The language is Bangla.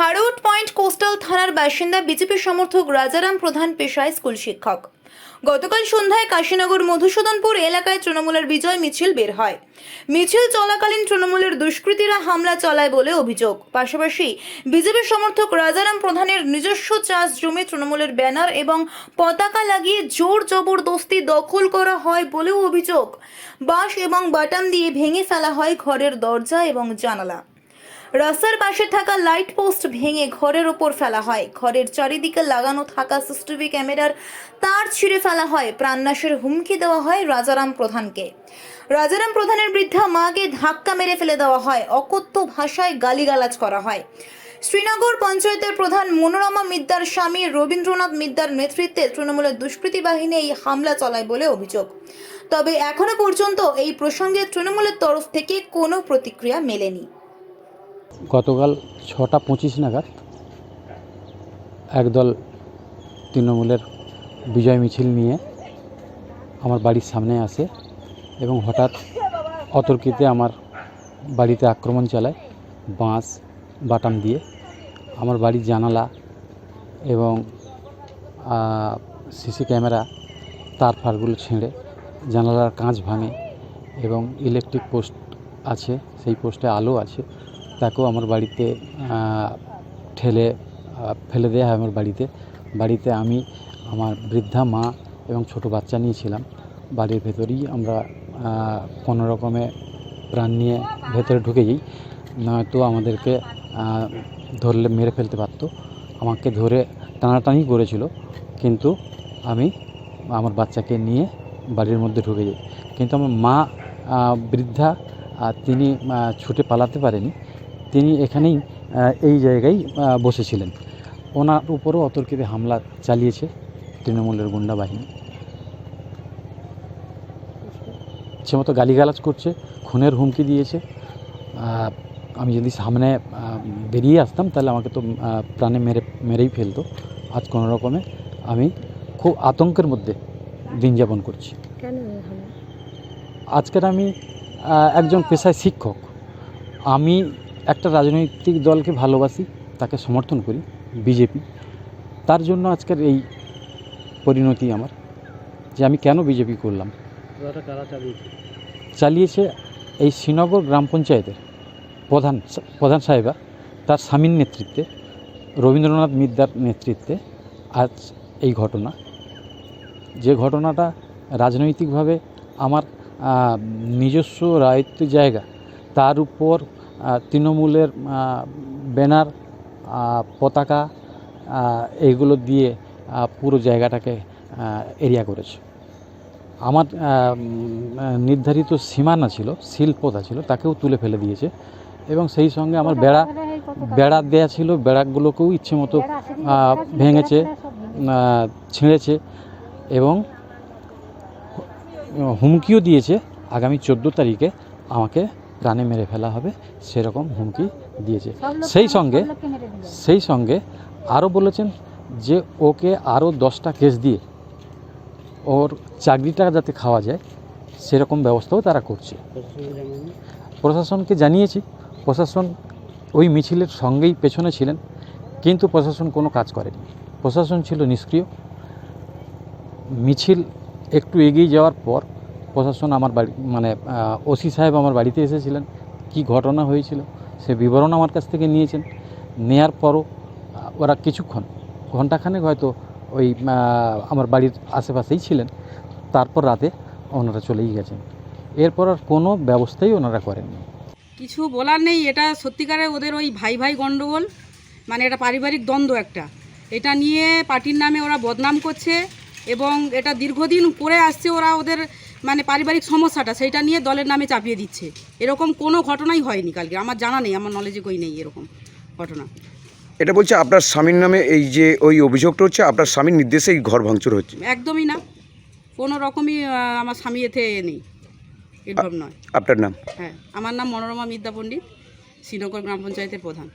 হারউড পয়েন্ট কোস্টাল থানার বাসিন্দা বিজেপি সমর্থক রাজারাম প্রধান পেশায় স্কুল শিক্ষক। গতকাল সন্ধ্যায় কাশীনগর মধুসূদনপুর এলাকায় তৃণমূলের বিজয় মিছিল বের হয়। মিছিল চলাকালীন তৃণমূলের দুষ্কৃতীরা হামলা চালায় বলে অভিযোগ। পাশাপাশি বিজেপি সমর্থক রাজারাম প্রধানের নিজস্ব চাষ জমি তৃণমূলের ব্যানার এবং পতাকা লাগিয়ে জোর জবরদস্তি দখল করা হয় বলেও অভিযোগ। বাঁশ এবং বাটাম দিয়ে ভেঙে ফেলা হয় ঘরের দরজা এবং জানালা। রাস্তার পাশে থাকা লাইট পোস্ট ভেঙে ঘরের ওপর ফেলা হয়। ঘরের চারিদিকে লাগানো থাকা সিসিটিভি ক্যামেরার তার ছিঁড়ে ফেলা হয়। প্রাণনাশের হুমকি দেওয়া হয় রাজারাম প্রধানকে। রাজারাম প্রধানের বৃদ্ধা মাকে ধাক্কা মেরে ফেলে দেওয়া হয়। অকথ্য ভাষায় গালিগালাজ করা হয়। শ্রীনগর পঞ্চায়েতের প্রধান মনোরমা মিদ্দার স্বামী রবীন্দ্রনাথ মিদ্দার নেতৃত্বে তৃণমূলের দুষ্কৃতী বাহিনী এই হামলা চালায় বলে অভিযোগ। তবে এখনও পর্যন্ত এই প্রসঙ্গে তৃণমূলের তরফ থেকে কোনো প্রতিক্রিয়া মেলেনি। গতকাল ছটা পঁচিশ নাগাদ একদল তৃণমূলের বিজয় মিছিল নিয়ে আমার বাড়ির সামনে আসে এবং হঠাৎ অতর্কিতে আমার বাড়িতে আক্রমণ চালায়, বাঁশ, বাটাম দিয়ে। আমার বাড়ির জানালা এবং সিসি ক্যামেরা, তার ফারগুলো ছিঁড়ে জানালার কাঁচ ভাঙে এবং ইলেকট্রিক পোস্ট আছে, সেই পোস্টে আলো আছে। তাকেও আমার বাড়িতে ঠেলে ফেলে দেওয়া হয় আমার বাড়িতে। বাড়িতে আমি আমার বৃদ্ধা মা এবং ছোট বাচ্চা নিয়েছিলাম। বাড়ির ভেতরেই আমরা কোনো রকমে প্রাণ নিয়ে ভেতরে ঢুকে যাই। নয়তো আমাদেরকে ধরলে মেরে ফেলতে পারতো। আমাকে ধরে টানাটানি করেছিল। কিন্তু আমি আমার বাচ্চাকে নিয়ে বাড়ির মধ্যে ঢুকে যাই। কিন্তু আমার মা বৃদ্ধা তিনি ছুটে পালাতে পারেনি। তিনি এখানেই এই জায়গায় বসেছিলেন। ওনার উপরও অতর্কিত হামলা চালিয়েছে তৃণমূলের গুন্ডা বাহিনী। সে মতো গালিগালাজ করছে খুনের হুমকি দিয়েছে। আমি যদি সামনে বেরিয়ে আসতাম তাহলে আমাকে তো প্রাণে মেরে মেরেই ফেলতো। আজ কোনো রকমে আমি খুব আতঙ্কের মধ্যে দিন যাপন করছি? আজকের আমি একজন পেশায় শিক্ষক। আমি একটা রাজনৈতিক দলকে ভালোবাসি তাকে সমর্থন করি বিজেপি। তার জন্য আজকের এই পরিণতি আমার যে আমি কেন বিজেপি করলাম। চালিয়েছে? এই শ্রীনগর গ্রাম পঞ্চায়েতের প্রধান প্রধান সাহেবা তার স্বামীর নেতৃত্বে রবীন্দ্রনাথ মিদ্যার নেতৃত্বে আজ এই ঘটনা। যে ঘটনাটা রাজনৈতিকভাবে আমার নিজস্ব রায়ত্ব জায়গা তার উপর তৃণমূলের ব্যানার পতাকা এইগুলো দিয়ে পুরো জায়গাটাকে এরিয়া করেছে। আমার নির্ধারিত সীমানা ছিল, শিল্পতা ছিল, তাকেও তুলে ফেলে দিয়েছে। এবং সেই সঙ্গে আমার বেড়া বেড়া দেয়া ছিল, বেড়াগুলোকেও ইচ্ছে মতো ভেঙেছে ছিঁড়েছে এবং হুমকিও দিয়েছে। আগামী চোদ্দ তারিখে আমাকে প্রাণে মেরে ফেলা হবে সেরকম হুমকি দিয়েছে। সেই সঙ্গে সেই সঙ্গে আরও বলেছেন যে ওকে আরও দশটা কেস দিয়ে ওর চাকরিটা যাতে খাওয়া যায় সেরকম ব্যবস্থাও তারা করছে। প্রশাসনকে জানিয়েছি প্রশাসন ওই মিছিলের সঙ্গেই পেছনে ছিলেন কিন্তু প্রশাসন কোনো কাজ করেনি। প্রশাসন ছিল নিষ্ক্রিয়। মিছিল একটু এগিয়ে যাওয়ার পর প্রশাসন আমার বাড়ি মানে ওসি সাহেব আমার বাড়িতে এসেছিলেন। কি ঘটনা হয়েছিল সে বিবরণ আমার কাছ থেকে নিয়েছেন। নেয়ার পরও ওরা কিছুক্ষণ ঘন্টাখানেক হয়তো ওই আমার বাড়ির আশেপাশেই ছিলেন। তারপর রাতে ওনারা চলেই গেছেন। এরপর আর কোনো ব্যবস্থাই ওনারা করেননি। কিছু বলার নেই, এটা সত্যিকারে ওদের ওই ভাই ভাই গণ্ডগোল মানে এটা পারিবারিক দ্বন্দ্ব একটা। এটা নিয়ে পার্টির নামে ওরা বদনাম করছে এবং এটা দীর্ঘদিন করে আসছে, ওরা ওদের মানে পারিবারিক সমস্যাটা সেইটা নিয়ে দলের নামে চাপিয়ে দিচ্ছে। এরকম কোনো ঘটনাই হয়নি কালকে। আমার জানা নেই আমার নলেজে কই নেই এরকম ঘটনা। এটা বলছে আপনার স্বামীর নামে এই যে ওই অভিযোগটা হচ্ছে আপনার স্বামীর নির্দেশেই ঘর ভাঙচুর হচ্ছে। একদমই না। কোনো রকমই আহ, আমার স্বামী এতে নেই। ইনভলভ নয়। আপনার নাম? হ্যাঁ আমার নাম মনোরমা মিদ্যা পণ্ডিত শ্রীনগর গ্রাম পঞ্চায়েতের প্রধান।